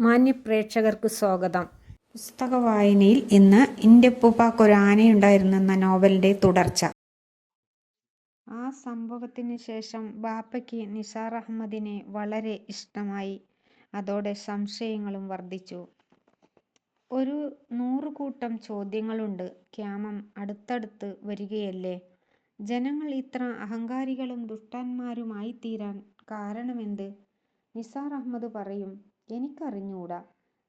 മാന്യപ്രേക്ഷകർക്ക് സ്വാഗതം. പുസ്തക വായനയിൽ ഇന്ന് എന്റെ ഒരു എന്ന നോവലിന്റെ തുടർച്ച. ആ സംഭവത്തിന് ശേഷം ബാപ്പയ്ക്ക് നിസാർ അഹമ്മദിനെ വളരെ ഇഷ്ടമായി. അതോടെ സംശയങ്ങളും വർദ്ധിച്ചു. ഒരു നൂറുകൂട്ടം ചോദ്യങ്ങളുണ്ട്. ക്യാമം അടുത്തടുത്ത് വരികയല്ലേ? ജനങ്ങൾ ഇത്ര അഹങ്കാരികളും ദുഷ്ടന്മാരുമായി തീരാൻ കാരണമെന്ത്? നിസാർ അഹമ്മദ് പറയും എനിക്കറിഞ്ഞൂടാ.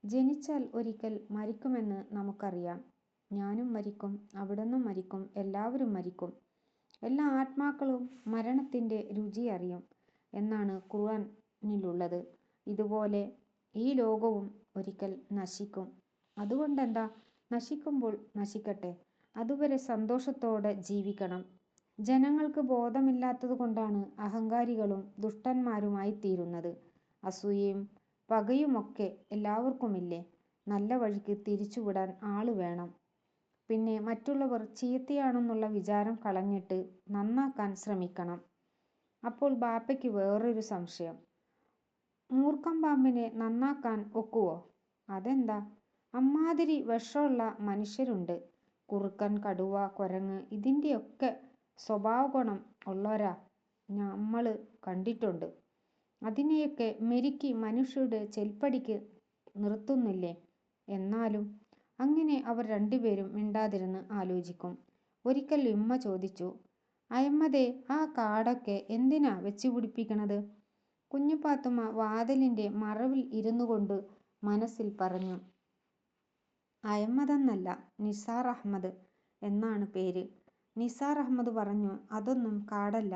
ജനിച്ചാൽ ഒരിക്കൽ മരിക്കുമെന്ന് നമുക്കറിയാം. ഞാനും മരിക്കും അവിടുന്നും മരിക്കും എല്ലാവരും മരിക്കും. എല്ലാ ആത്മാക്കളും മരണത്തിന്റെ രുചി അറിയും എന്നാണ് ഖുർആനിലുള്ളത്. ഇതുപോലെ ഈ ലോകവും ഒരിക്കൽ നശിക്കും. അതുകൊണ്ടെന്താ? നശിക്കുമ്പോൾ നശിക്കട്ടെ. അതുവരെ സന്തോഷത്തോടെ ജീവിക്കണം. ജനങ്ങൾക്ക് ബോധമില്ലാത്തതുകൊണ്ടാണ് അഹങ്കാരികളും ദുഷ്ടന്മാരുമായി തീരുന്നത് അസൂയയും പകയുമൊക്കെ എല്ലാവർക്കുമില്ലേ? നല്ല വഴിക്ക് തിരിച്ചുവിടാൻ ആൾ വേണം. പിന്നെ മറ്റുള്ളവർ ചീത്തയാണെന്നുള്ള വിചാരം കളഞ്ഞിട്ട് നന്നാക്കാൻ ശ്രമിക്കണം. അപ്പോൾ ബാപ്പയ്ക്ക് വേറൊരു സംശയം. മൂർഖം പാമ്പിനെ നന്നാക്കാൻ ഒക്കുവോ? അതെന്താ? അമ്മാതിരി വിഷമുള്ള മനുഷ്യരുണ്ട്. കുറുക്കൻ കടുവ കുരങ്ങ് ഇതിന്റെയൊക്കെ സ്വഭാവഗുണം ഉള്ളവരാ. നമ്മൾ കണ്ടിട്ടുണ്ട്. അതിനെയൊക്കെ മെരുക്കി മനുഷ്യരുടെ ചെൽപ്പടിക്ക് നിർത്തുന്നില്ലേ? എന്നാലും അങ്ങനെ അവർ രണ്ടുപേരും മിണ്ടാതിരുന്ന് ആലോചിക്കും. ഒരിക്കൽ ഉമ്മ ചോദിച്ചു അയമ്മതേ ആ കാടൊക്കെ എന്തിനാ വെച്ചുപിടിപ്പിക്കണത് കുഞ്ഞുപാത്തുമ്മ വാതിലിന്റെ മറവിൽ ഇരുന്നു കൊണ്ട് മനസ്സിൽ പറഞ്ഞു അയമ്മതെന്നല്ല നിസാർ അഹമ്മദ് എന്നാണ് പേര്. നിസാർ അഹമ്മദ് പറഞ്ഞു അതൊന്നും കാടല്ല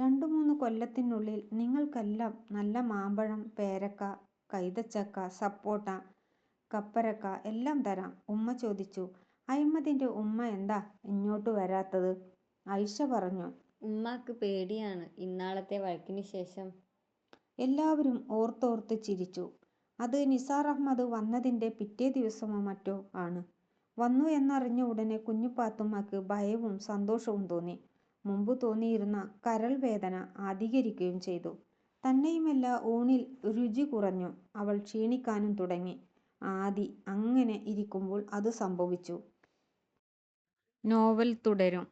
രണ്ടു മൂന്ന് കൊല്ലത്തിനുള്ളിൽ നിങ്ങൾക്കെല്ലാം നല്ല മാമ്പഴം പേരക്ക കൈതച്ചക്ക സപ്പോട്ട കപ്പരക്ക എല്ലാം തരാം ഉമ്മ ചോദിച്ചു. അഹമ്മദിന്റെ ഉമ്മ എന്താ ഇങ്ങോട്ട് വരാത്തത്? ഐഷ പറഞ്ഞു. ഉമ്മാക്ക് പേടിയാണ് ഇന്നാളത്തെ വഴക്കിന് ശേഷം. എല്ലാവരും ഓർത്തോർത്ത് ചിരിച്ചു. അത് നിസാർ അഹമ്മദ് വന്നതിന്റെ പിറ്റേ ദിവസമോ മറ്റോ ആണ്. വന്നു എന്നറിഞ്ഞ ഉടനെ കുഞ്ഞുപാത്തുമ്മക്ക് ഭയവും സന്തോഷവും തോന്നി. മുമ്പ് തോന്നിയിരുന്ന കരൾ വേദന അധികരിക്കുകയും ചെയ്തു. തന്നെയുമല്ല ഊണിൽ രുചി കുറഞ്ഞു അവൾ ക്ഷീണിക്കാനും തുടങ്ങി. ആദി അങ്ങനെ ഇരിക്കുമ്പോൾ അത് സംഭവിച്ചു. നോവൽ തുടരും.